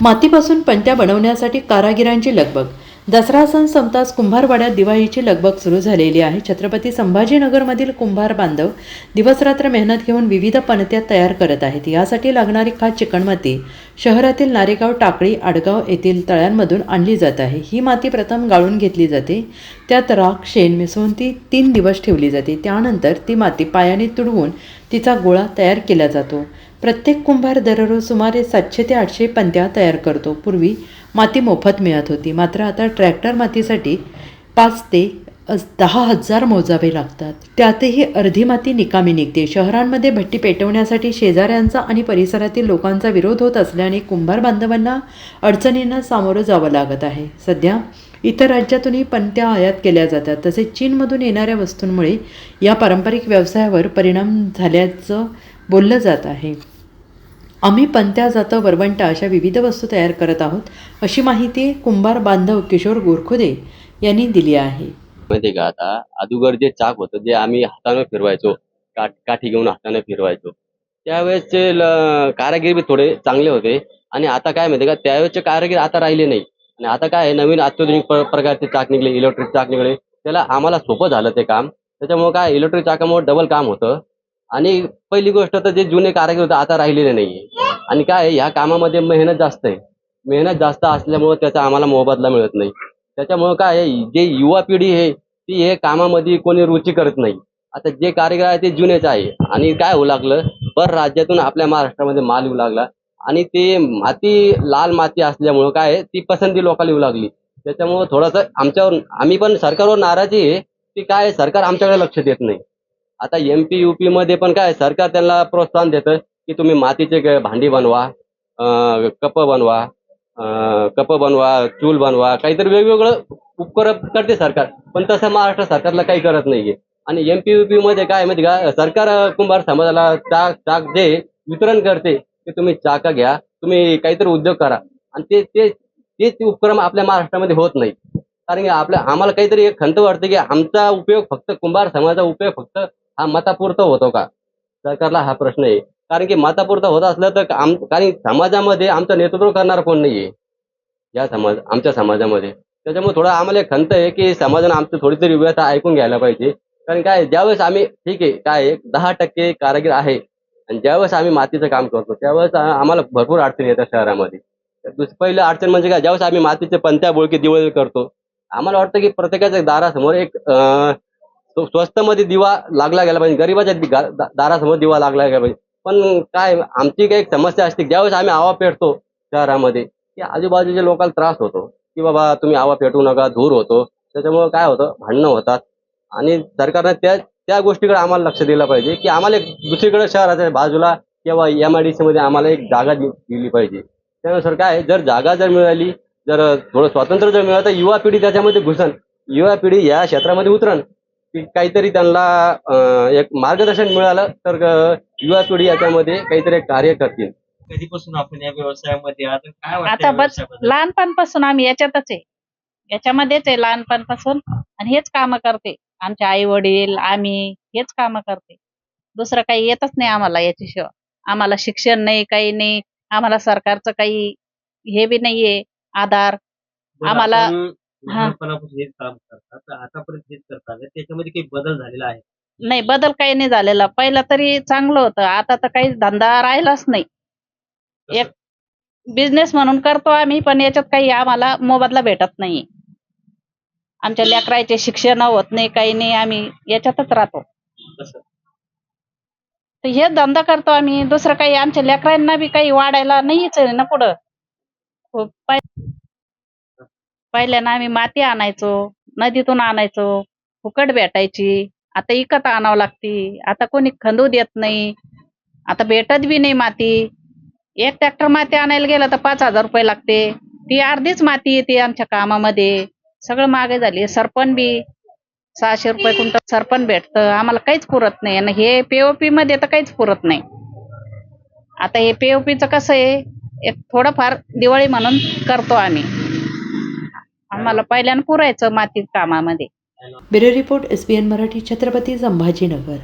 मातीपासून पणत्या बनवण्यासाठी कारागिरांची लगबग. दसरा सण संपताच कुंभारवाड्यात दिवाळीची लगबग सुरू झालेली आहे. छत्रपती संभाजीनगरमधील कुंभार बांधव दिवसरात्र मेहनत घेऊन विविध पणत्या तयार करत आहेत. यासाठी लागणारी खास चिकणमाती शहरातील नारेगाव टाकळी आडगाव येथील तळ्यांमधून आणली जात आहे. ही माती प्रथम गाळून घेतली जाते. त्यात राख शेण मिसळून ती तीन दिवस ठेवली जाते. त्यानंतर ती माती पायाने तुडवून तिचा गोळा तयार केला जातो. प्रत्येक कुंभार दररोज सुमारे सातशे ते आठशे पंत्या तयार करतो. पूर्वी माती मोफत मिळत होती. मात्र आता ट्रॅक्टर मातीसाठी पाच ते दहा हजार मोजावे लागतात. त्यातही अर्धी माती निकामी निघते. शहरांमध्ये भट्टी पेटवण्यासाठी शेजाऱ्यांचा आणि परिसरातील लोकांचा विरोध होत असल्याने कुंभार बांधवांना अडचणींना सामोरं जावं लागत आहे. सध्या इतर राज्यातूनही पणत्या आयात केल्या जातात. तसेच चीनमधून येणाऱ्या वस्तूंमुळे या पारंपरिक व्यवसायावर परिणाम झाल्याचं बोललं जात आहे. आम्ही पंत्या जातं वरवंटा अशा विविध वस्तू तयार करत आहोत अशी माहिती कुंभार बांधव किशोर गोरखुदे यांनी दिली आहे. माहिती का आता? अदुगर जे चाक होतं जे आम्ही हाताने फिरवायचो काठ काठी घेऊन हाताने फिरवायचो त्यावेळेसचे ल- कारागीर बी थोडे चांगले होते. आणि आता काय माहिती का? त्यावेळेसचे कारागीर आता राहिले नाही. आणि आता काय आहे, नवीन अत्याधुनिक प्र- प्रकारचे चाक निघले इलेक्ट्रिक चाक निघले. त्याला आम्हाला सोपं झालं ते काम. त्याच्यामुळे काय इलेक्ट्रिक चाकामुळे डबल काम होतं. आणि पहिली गोष्ट तर जे जुने कारागीर होते आता राहिलेले नाहीये. आणि काय आहे, ह्या कामामध्ये मेहनत जास्त आहे. मेहनत जास्त असल्यामुळे त्याचा आम्हाला मोबदला मिळत नाही. त्याच्यामुळे काय आहे, जे युवा पिढी आहे ती हे कामामध्ये कोणी रुची करत नाही. आता जे कारागीर आहे ते जुनेच आहे. आणि काय होऊ लागलं पर राज्यातून आपल्या महाराष्ट्रामध्ये माल येऊ लागला. आणि ते माती लाल माती असल्यामुळं काय आहे, ती पसंती लोकांना येऊ लागली. त्याच्यामुळं थोडंसं आमच्यावर आम्ही पण सरकारवर नाराजी आहे की काय आहे, सरकार आमच्याकडे लक्ष देत नाही. आता एम पी युपी मध्ये पण काय सरकार त्यांना प्रोत्साहन देतं की तुम्ही मातीचे भांडी बनवा कप बनवा कप बनवा चूल बनवा काहीतरी वेगवेगळं उपक्रम करते सरकार. पण तसं महाराष्ट्र सरकारला काही करत नाहीये. आणि एम पी युपी मध्ये काय माहिती का सरकार कुंभार समाजाला चाक चाक जे वितरण करते की तुम्ही चाका घ्या तुम्ही काहीतरी उद्योग करा. आणि ते ते तेच ते उपक्रम आपल्या महाराष्ट्रामध्ये होत नाही कारण की आपल्या आम्हाला काहीतरी एक खंत वाटते की आमचा उपयोग फक्त कुंभार समाजाचा उपयोग फक्त हा मतापुरता होतो का? सरकारला हा प्रश्न आहे. कारण की मतापुरता होत असलं तर आम कारण समाजामध्ये आमचं नेतृत्व करणार कोण नाहीये? या समाज आमच्या समाजामध्ये. त्याच्यामुळे थोडं आम्हाला खंत आहे की समाजानं आमचं थोडी तरी व्यथा ऐकून घ्यायला पाहिजे. कारण काय ज्यावेळेस आम्ही ठीक आहे काय दहा टक्के कारागीर आहे आणि ज्यावेळेस आम्ही मातीचं काम करतो त्यावेळेस आम्हाला भरपूर अडचणी येतात शहरामध्ये. दुस- पहिलं अडचण म्हणजे काय ज्यावेळेस आम्ही मातीचे पंत्या बोळकी दिवळ करतो आम्हाला वाटतं की प्रत्येकाच्या दारासमोर एक तो स्व- स्वस्तमध्ये दिवा लागला गेला पाहिजे. गरीबाच्या दारासमोर दिवा लागला गेला पाहिजे. पण काय आमची काही समस्या असते ज्यावेळेस आम्ही आवा पेटतो शहरामध्ये की आजूबाजूच्या लोकांना त्रास होतो की बाबा तुम्ही आवा पेटू नका धूर होतो. त्याच्यामुळे काय होतं? भांडणं होतात. आणि सरकारनं त्या त्या गोष्टीकडे आम्हाला लक्ष दिलं पाहिजे की आम्हाला एक दुसरीकडे शहराच्या बाजूला किंवा एम आय डी सी मध्ये आम्हाला एक जागा दिली पाहिजे. त्यानुसार काय जर जागा जर मिळाली जर थोडं स्वातंत्र्य जर मिळालं तर युवा पिढी त्याच्यामध्ये घुसन. युवा पिढी या क्षेत्रामध्ये उतरण की काहीतरी त्यांना एक मार्गदर्शन मिळालं तर युवा पिढी याच्यामध्ये काहीतरी एक कार्य करतील. कधीपासून आपण या व्यवसायामध्ये आता बस? लहानपणापासून आम्ही याच्यातच आहे. याच्यामध्येच आहे लहानपणापासून आणि हेच काम करते. आमचे आई वडील आम्ही हेच काम करते. दुसरं काही येतच नाही आम्हाला याच्याशिवाय. आम्हाला शिक्षण नाही काही नाही. आम्हाला सरकारचं काही हे बी नाहीये. आधार. आम्हाला- हा. लहानपणापासून हेच काम करतात. तर आतापर्यंत हेच करतात त्याच्यामध्ये काही बदल झालेला आहे. नाही बदल काही नाही झालेला. पहिलं तरी चांगलं होतं. आता तर काही धंदा राहिलाच नाही. एक बिझनेस म्हणून करतो आम्ही पण याच्यात काही आम्हाला मोबदला भेटत नाही. आमच्या लेकराचे शिक्षण होत नाही काही नाही. आम्ही याच्यातच राहतो. कसं? तर हे धंदा करतो आम्ही. दुसरं काही आमच्या लेकरांना बी काही वाढायला नाहीच आहे ना पुढं. हो, पहिल्यानं आम्ही माती आणायचो नदीतून आणायचो फुकट भेटायची. आता इकत आणावं लागती. आता कोणी खंदू देत नाही. आता भेटत बी नाही माती. एक ट्रॅक्टर माती आणायला गेलं तर पाच हजार रुपये लागते. ती अर्धीच माती येते आमच्या कामामध्ये. सगळं मागे झाली. सरपण बी सहाशे रुपये कुंटल सरपण भेटतं. आम्हाला काहीच पुरत नाही. आणि हे पीओपी मध्ये तर काहीच पुरत नाही. आता हे पीओपीचं कसं आहे? एक थोडंफार दिवाळी म्हणून करतो आम्ही. आम्हाला पहिल्यानं पुरायचं मातीत कामामध्ये. Bureau report S N Marathi Chhatrapati Sambhajinagar.